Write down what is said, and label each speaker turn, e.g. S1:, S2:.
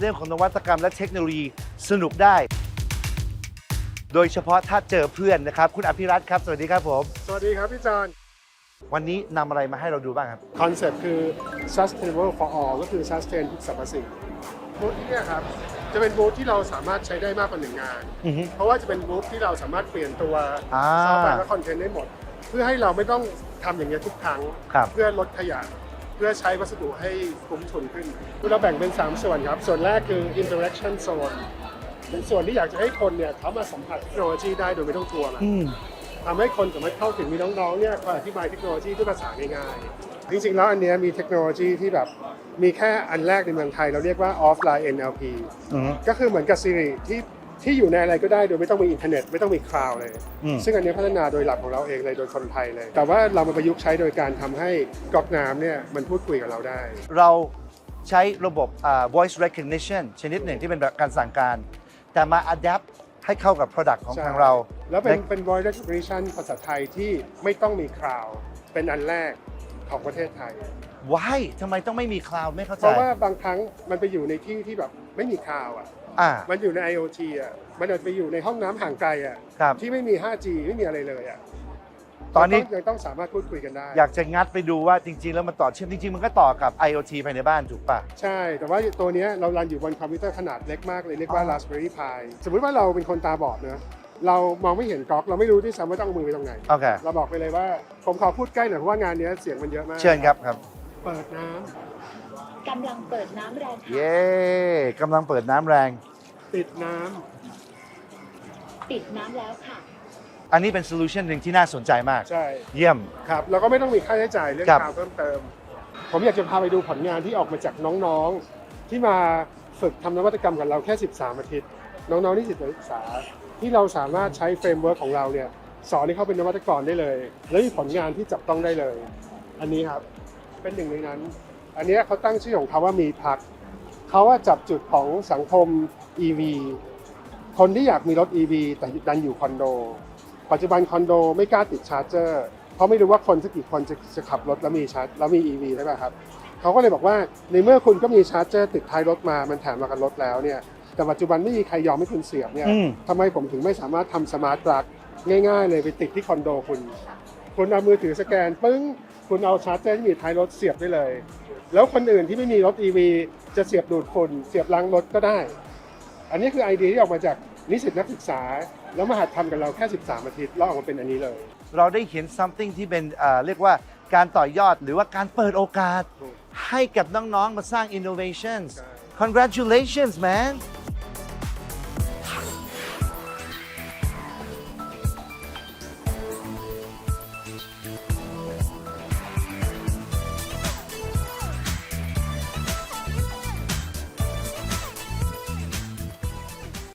S1: เรื่องของนวัตกรรมและเทคโนโลยีสนุกได้ โดยเฉพาะถ้าเจอเพื่อนนะครับ คุณอภิรัตน์ครับ สวัสดีครับผม
S2: สวัสดีครับพี่จอน
S1: วันนี้นำอะไรมาให้เราดูบ้างครับ
S2: คอนเซ็ปต์คือ sustainable for all ก็คือ sustain ทุกสรรพสิ่งบูธที่เนี่ยครับ จะเป็นบูธที่เราสามารถใช้ได้มากกว่าหนึ่งงาน
S1: อือฮึ
S2: เพราะว่าจะเป็นบูธที่เราสามารถเปลี่ยนตัว
S1: อ่า
S2: ซอฟต์แวร์และคอนเทนต์ได้หมด เพื่อให้เราไม่ต้องทำอย่างเงี้ยทุกครั้ง
S1: ครับ
S2: เพื่อลดขยะ เพื่อใช้วัสดุให้คุ้มทุนขึ้นคือเราแบ่งเป็น 3 ส่วนครับ ส่วนแรกคือ interaction zone เป็นส่วนที่อยากจะให้คนเนี่ยเขามาสัมผัสเทคโนโลยีได้โดยไม่ต้องกลัวมัน
S1: อืม
S2: ทำให้คนสามารถเข้าถึงมีน้องๆเนี่ยคอยอธิบายเทคโนโลยีด้วยภาษาง่ายๆ จริงๆ แล้วอันเนี้ยมีเทคโนโลยีที่แบบมีแค่อันแรกในเมืองไทย เราเรียกว่า offline NLP
S1: อืม
S2: ก็คือเหมือนกับ Siri ที่ ที่อยู่ในอะไรก็ได้โดยไม่ต้องมีอินเทอร์เน็ตไม่ต้องมีคลาวด์เลย
S1: อืม
S2: ซึ่งอันเนี้ยพัฒนาโดยหลักของเราเองเลยโดยคนไทยเลย แต่ว่าเรามาประยุกต์ใช้โดยการทำให้ก๊อกน้ำเนี่ยมันพูดคุยกับเราได้
S1: เราใช้ระบบอ่า voice recognition ชนิดหนึ่งที่เป็นแบบการสั่งการ แต่มา adapt ให้เข้ากับ product ของ
S2: ใช่
S1: ทางเรา
S2: แล้วเป็น
S1: ใน
S2: เป็น voice recognition ภาษาไทยที่ไม่ต้องมีคลาวด์เป็นอันแรกของประเทศไทย
S1: why ทำไมต้องไม่มี cloud ไม่เข้า
S2: เพ
S1: ใจ
S2: ราะว่าบางครั้งมันไปอยู่ในที่ที่แบบไม่มีคลาวด์อะ
S1: อ่า
S2: มันอยู่ใน IoT อะ มันอาจจะไปอยู่ในห้องน้ำห่างไกลอะ
S1: ครับ
S2: ที่ไม่มี 5G ไม่มีอะไรเลยอะ
S1: ตอนนี้
S2: ยังต้องสามารถพูดคุยกันได้
S1: อยากจะงัดไปดูว่าจริง ๆ แล้วมันต่อเชื่อมจริง ๆ มันก็ต่อกับ IoT ภายในบ้านถูกป่ะ
S2: ใช่ แต่ว่าตัวเนี้ยเรารันอยู่บนคอมพิวเตอร์ขนาดเล็กมากเลยเรียกว่า
S1: อ๋อ
S2: Raspberry Pi สมมุติว่าเราเป็นคนตาบอดเนอะเรามองไม่เห็นก๊อก เราไม่รู้ที่ซ้ำว่าต้องเอามือไปตรงไหน
S1: โอเค
S2: เราบอกไปเลยว่า ผมขอพูดใกล้หน่อยเพราะว่างานเนี้ยเสียงมันเยอะมาก
S1: เชิญครับครับ
S2: เปิดน้ำ
S3: กำลังเปิดน้ำแรงค่ะ
S1: เย้กำลังเปิดน้ำแรง
S2: ปิดน้
S3: ปิดน้ำแล้วค่ะ
S1: อันนี้เป็นโซลูชันหนึ่งที่น่าสนใจมากำ
S2: ใช่
S1: เยี่ยม
S2: ครับเราก็ไม่ต้องมีค่าใช้จ่ายเรื่อง
S1: ครับ
S2: คราวเพิ่มเติม ผมอยากจะพาไปดูผลงานที่ออกมาจากน้องๆ ที่มาฝึกทำนวัตกรรมกับเราแค่ 13 อาทิตย์ น้องๆที่สิศึกษา ที่เราสามารถใช้เฟรมเวิร์กของเราเนี่ยสอนให้เขาเป็นนวัตกรได้เลย และมีผลงานที่จับต้องได้เลย อันนี้ครับเป็นหนึ่งในนั้น อันเนี้ยเขาตั้งชื่อของเขาว่ามีพักเขาว่าจับจุดของสังคม EV คนที่อยากมีรถ EV แต่ดันอยู่คอนโด ปัจจุบันคอนโดไม่กล้าติดชาร์จเจอร์เพราะไม่รู้ว่าคนสักกี่คนจะจะขับรถแล้วมีชาร์จแล้วมี EV ใช่ไหมครับเขาก็เลยบอกว่าในเมื่อคุณก็มีชาร์จเจอร์ติดท้ายรถมามันแถมมากับรถแล้วเนี่ยแต่ปัจจุบันไม่มีใครยอมให้คุณเสียบเนี่ย
S1: อืม
S2: ทำไมผมถึงไม่สามารถทำสมาร์ทปลั๊กง่าย ๆ เลยไปติดที่คอนโดคุณ คุณเอามือถือสแกนปึ้ง คุณเอาชาร์จเจอร์ที่มีท้ายรถเสียบได้เลย แล้วคนอื่นที่ไม่มีรถ EV จะเสียบดูดฝุ่นเสียบล้างรถก็ได้ อันนี้คือไอเดียที่ออกมาจากนิสิตนักศึกษา แล้วมาหัดทำกับเราแค่ 13 อาทิตย์แล้วออกมาเป็นอันนี้เลย
S1: เราได้เห็น something ที่เป็นอ่าเรียกว่าการต่อยอดหรือว่าการเปิดโอกาส
S2: ถูก
S1: ให้กับน้อง ๆ มาสร้าง innovations
S2: ใช่
S1: congratulations man